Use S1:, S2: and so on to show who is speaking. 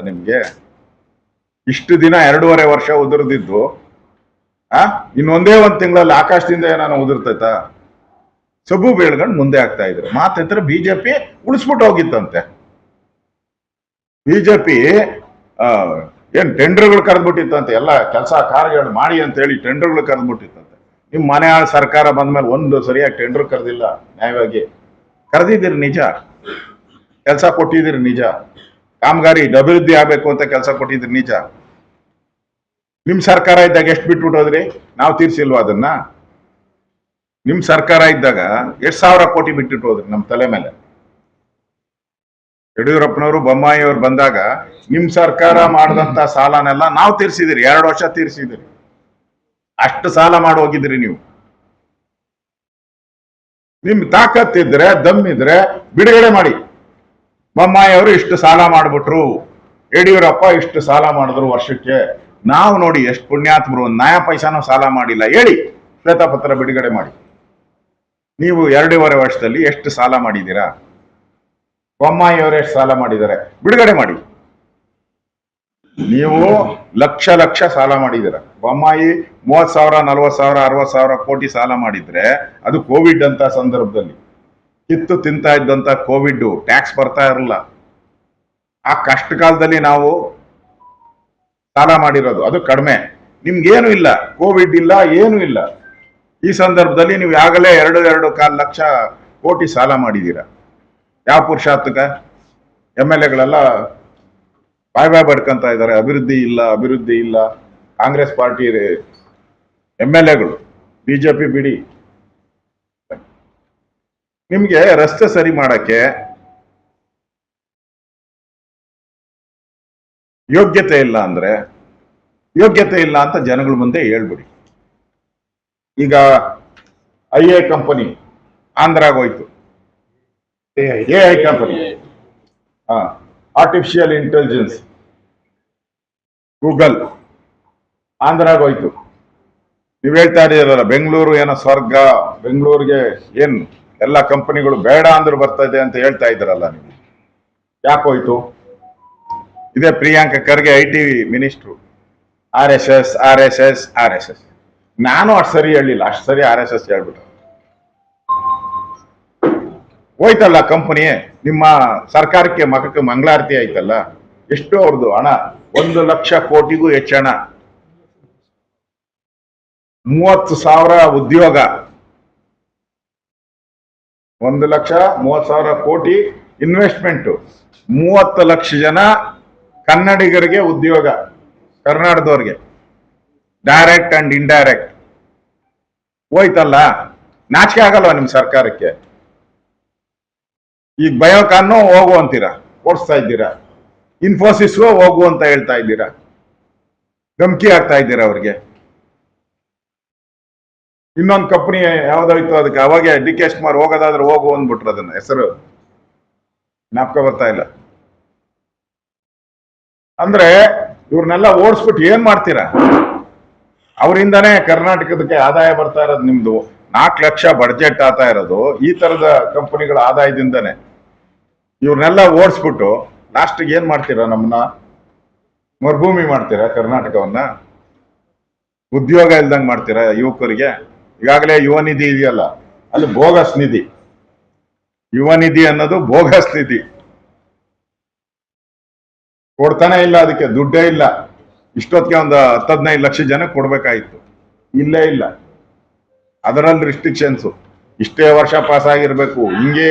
S1: ನಿಮ್ಗೆ. ಇಷ್ಟು ದಿನ ಎರಡೂವರೆ ವರ್ಷ ಉದುರ್ದಿದ್ದು, ಆ? ಇನ್ನೊಂದೇ ಒಂದ್ ತಿಂಗಳಲ್ಲಿ ಆಕಾಶದಿಂದ ಏನಾನ ಉದುರ್ತೈತ? ಸಬು ಬೇಳ್ಕೊಂಡು ಮುಂದೆ ಆಗ್ತಾ ಇದ್ರು. ಮಾತ್ರ ಬಿಜೆಪಿ ಉಳಿಸ್ಬಿಟ್ಟು ಹೋಗಿತ್ತಂತೆ. ಬಿಜೆಪಿ ಏನ್ ಟೆಂಡರ್ಗಳು ಕರೆದ್ಬಿಟ್ಟಿತ್ತಂತೆ. ಎಲ್ಲ ಕೆಲಸ ಕಾರ್ಯಗಳು ಮಾಡಿ ಅಂತ ಹೇಳಿ ಟೆಂಡರ್ಗಳು ಕರೆದ್ಬಿಟ್ಟಿತ್ತಂತೆ. ನಿಮ್ ಮನೆ ಸರ್ಕಾರ ಸರ್ಕಾರ ಬಂದ್ಮೇಲೆ ಒಂದು ಸರಿಯಾಗಿ ಟೆಂಡರ್ ಕರೆದಿಲ್ಲ, ನ್ಯಾಯವಾಗಿ. ಕರೆದಿದ್ದೀರಿ ನಿಜ. ಕೆಲಸ ಕೊಟ್ಟಿದ್ದೀರಿ ನಿಜ. ಕಾಮಗಾರಿ ಅಭಿವೃದ್ಧಿ ಆಗ್ಬೇಕು ಅಂತ ಕೆಲಸ ಕೊಟ್ಟಿದ್ರಿ ನಿಜ. ನಿಮ್ ಸರ್ಕಾರ ಇದ್ದಾಗ ಎಷ್ಟು ಬಿಟ್ಬಿಟ್ಟು ಹೋದ್ರಿ? ನಾವು ತೀರ್ಸಿಲ್ವಾ ಅದನ್ನ? ನಿಮ್ ಸರ್ಕಾರ ಇದ್ದಾಗ ಎಷ್ಟ್ ಸಾವಿರ ಕೋಟಿ ಬಿಟ್ಟಿಟ್ಟು ಹೋದ್ರಿ ನಮ್ ತಲೆ ಮೇಲೆ? ಯಡಿಯೂರಪ್ಪನವರು, ಬೊಮ್ಮಾಯಿ ಅವ್ರು ಬಂದಾಗ ನಿಮ್ ಸರ್ಕಾರ ಮಾಡಿದಂತ ಸಾಲನೆಲ್ಲ ನಾವು ತೀರ್ಸಿದಿರಿ, ಎರಡು ವರ್ಷ ತೀರ್ಸಿದಿರಿ. ಅಷ್ಟು ಸಾಲ ಮಾಡಿ ಹೋಗಿದ್ರಿ ನೀವು. ನಿಮ್ ತಾಕತ್ತಿದ್ರೆ ದಮ್ಮಿದ್ರೆ ಬಿಡುಗಡೆ ಮಾಡಿ. ಬೊಮ್ಮಾಯಿ ಅವರು ಇಷ್ಟು ಸಾಲ ಮಾಡ್ಬಿಟ್ರು. ಯಡಿಯೂರಪ್ಪ ಇಷ್ಟು ಸಾಲ ಮಾಡಿದ್ರು ವರ್ಷಕ್ಕೆ. ನಾವು ನೋಡಿ ಎಷ್ಟು ಪುಣ್ಯಾತ್ಮರು ನ್ಯಾಯ ನಯ ಪೈಸಾನು ಸಾಲ ಮಾಡಿಲ್ಲ. ಹೇಳಿ, ಶ್ವೇತಪತ್ರ ಬಿಡುಗಡೆ ಮಾಡಿ. ನೀವು ಎರಡೂವರೆ ವರ್ಷದಲ್ಲಿ ಎಷ್ಟು ಸಾಲ ಮಾಡಿದ್ದೀರಾ? ಬೊಮ್ಮಾಯಿ ಅವರು ಎಷ್ಟು ಸಾಲ ಮಾಡಿದ್ದಾರೆ? ಬಿಡುಗಡೆ ಮಾಡಿ. ನೀವು ಲಕ್ಷ ಲಕ್ಷ ಸಾಲ ಮಾಡಿದ್ದೀರ. ಬೊಮ್ಮಾಯಿ ಮೂವತ್ ಸಾವಿರ ನಲ್ವತ್ ಸಾವಿರ ಅರವತ್ ಸಾವಿರ ಕೋಟಿ ಸಾಲ ಮಾಡಿದ್ರೆ ಅದು ಕೋವಿಡ್ ಅಂತ ಸಂದರ್ಭದಲ್ಲಿ. ಕಿತ್ತು ತಿಂತಾ ಇದ್ದಂತ ಕೋವಿಡ್ ಟ್ಯಾಕ್ಸ್ ಬರ್ತಾ ಇರಲಿಲ್ಲ ಆ ಕಷ್ಟ ಕಾಲದಲ್ಲಿ ನಾವು ಸಾಲ ಮಾಡಿರೋದು. ಅದು ಕಡಿಮೆ. ನಿಮ್ಗೇನು ಇಲ್ಲ. ಕೋವಿಡ್ ಇಲ್ಲ, ಏನು ಇಲ್ಲ. ಈ ಸಂದರ್ಭದಲ್ಲಿ ನೀವು ಆಗಲೇ ಎರಡು ಎರಡು ಕಾಲು ಲಕ್ಷ ಕೋಟಿ ಸಾಲ ಮಾಡಿದ್ದೀರಾ. ಯಾವ ಪುರುಷಾರ್ಥಕ? ಎಂ ಎಲ್ ಎಗಳೆಲ್ಲ ಬಾಯ್ ಬಾಯ್ ಬಡ್ಕೊಂತ ಇದ್ದಾರೆ. ಅಭಿವೃದ್ಧಿ ಇಲ್ಲ ಅಭಿವೃದ್ಧಿ ಇಲ್ಲ. ಕಾಂಗ್ರೆಸ್ ಪಾರ್ಟಿ ಎಂ ಎಲ್ ಎಗಳು ಬಿಜೆಪಿ ಬಿಡಿ. ನಿಮ್ಗೆ ರಸ್ತೆ ಸರಿ ಮಾಡಕ್ಕೆ ಯೋಗ್ಯತೆ ಇಲ್ಲ ಅಂದ್ರೆ, ಯೋಗ್ಯತೆ ಇಲ್ಲ ಅಂತ ಜನಗಳ ಮುಂದೆ ಹೇಳ್ಬಿಡಿ. ಈಗ ಐ ಎ ಕಂಪನಿ ಆಂಧ್ರಾಗ ಹೋಯ್ತು A I company. Artificial intelligence Google ಆಂಧ್ರಾಗ ಹೋಯ್ತು ನೀವು ಹೇಳ್ತಾ ಇದೀರಲ್ಲ ಬೆಂಗಳೂರು ಏನೋ ಸ್ವರ್ಗ, ಬೆಂಗಳೂರಿಗೆ ಏನ್? ಎಲ್ಲ ಕಂಪನಿಗಳು ಬೇಡ ಅಂದ್ರು ಬರ್ತದೆ ಅಂತ ಹೇಳ್ತಾ ಇದ್ರಲ್ಲ ನೀವು. ಯಾಕೆ ಹೋಯ್ತು? ಇದೇ Priyanka Kharge, I T minister. R S S, R S S, R S S. ನಾನು ಅಷ್ಟು ಸರಿ ಹೇಳಿಲ್ಲ ಅಷ್ಟು ಸರಿ ಆರ್ ಎಸ್ ಎಸ್ ಹೇಳ್ಬಿಟ್ಟು ಹೋಯ್ತಲ್ಲ ಕಂಪನಿ? ನಿಮ್ಮ ಸರ್ಕಾರಕ್ಕೆ ಮಗಕ್ಕೆ ಮಂಗಳಾರತಿ ಆಯ್ತಲ್ಲ? ಎಷ್ಟು ಅವ್ರದ್ದು ಹಣ, ಒಂದು ಲಕ್ಷ ಕೋಟಿಗೂ ಹೆಚ್ಚು ಹಣ. ಮೂವತ್ತು ಸಾವಿರ ಉದ್ಯೋಗ. ಒಂದು ಲಕ್ಷ ಮೂವತ್ತು ಸಾವಿರ ಕೋಟಿ ಇನ್ವೆಸ್ಟ್ಮೆಂಟ್ ಮೂವತ್ತು ಲಕ್ಷ ಜನ ಕನ್ನಡಿಗರಿಗೆ ಉದ್ಯೋಗ, ಕರ್ನಾಟಕದವ್ರಿಗೆ. ಡೈರೆಕ್ಟ್ ಅಂಡ್ ಇಂಡೈರೆಕ್ಟ್ ಹೋಯ್ತಲ್ಲ? ನಾಚಿಕೆ ಆಗಲ್ವಾ ನಿಮ್ಮ ಸರ್ಕಾರಕ್ಕೆ? ಈಗ ಬಯೋಕಾನ್ನು ಹೋಗು ಅಂತೀರಾ? ಓಡಿಸ್ತಾ ಇದ್ದೀರಾ? ಇನ್ಫೋಸಿಸ್ಗೂ ಹೋಗು ಅಂತ ಹೇಳ್ತಾ ಇದ್ದೀರಾ? ಧಮಕಿ ಆಗ್ತಾ ಇದ್ದೀರಾ ಅವ್ರಿಗೆ? ಇನ್ನೊಂದು ಕಂಪನಿ ಯಾವ್ದಾಯ್ತು ಅದಕ್ಕೆ. ಅವಾಗೆ ಡಿ ಕೆ ಕುಮಾರ್ ಹೋಗೋದಾದ್ರೆ ಹೋಗು ಅಂದ್ಬಿಟ್ರು ಅದನ್ನ. ಹೆಸರು ಜ್ಞಾಪಕ ಬರ್ತಾ ಇಲ್ಲ. ಅಂದ್ರೆ ಇವ್ರನ್ನೆಲ್ಲ ಓಡಿಸ್ಬಿಟ್ಟು ಏನ್ ಮಾಡ್ತೀರಾ? ಅವರಿಂದಾನೇ ಕರ್ನಾಟಕದಕ್ಕೆ ಆದಾಯ ಬರ್ತಾ ಇರೋದು ನಿಮ್ದು. ನಾಲ್ಕು ಲಕ್ಷ ಬಡ್ಜೆಟ್ ಆಗ್ತಾ ಇರೋದು. ಈ ತರದ ಕಂಪನಿಗಳ ಆದಾಯದಿಂದಾನೆ. ಇವ್ರನ್ನೆಲ್ಲ ಓಡಿಸ್ಬಿಟ್ಟು ಲಾಸ್ಟಿಗೆ ಏನ್ ಮಾಡ್ತೀರಾ ನಮ್ಮನ್ನ ಮರುಭೂಮಿ ಮಾಡ್ತೀರಾ ಕರ್ನಾಟಕವನ್ನ? ಉದ್ಯೋಗ ಇಲ್ದಂಗ್ ಮಾಡ್ತೀರಾ ಯುವಕರಿಗೆ? ಈಗಾಗಲೇ ಯುವ ನಿಧಿ ಇದೆಯಲ್ಲ ಅಲ್ಲಿ ಬೋಗಸ್ ನಿಧಿ. ಯುವ ನಿಧಿ ಅನ್ನೋದು ಬೋಗಸ್ ನಿಧಿ. ಕೊಡ್ತಾನೆ ಇಲ್ಲ ಅದಕ್ಕೆ, ದುಡ್ಡೇ ಇಲ್ಲ. ಇಷ್ಟೊತ್ತಿಗೆ ಒಂದು ಹತ್ತದ್ನೈದು ಲಕ್ಷ ಜನ ಕೊಡ್ಬೇಕಾಯ್ತು. ಇಲ್ಲೇ ಇಲ್ಲ. ಅದರಲ್ಲಿ ರಿಸ್ಟ್ರಿಕ್ಷನ್ಸ್ ಇಷ್ಟೇ ವರ್ಷ ಪಾಸ್ ಆಗಿರ್ಬೇಕು. ಹಿಂಗೆ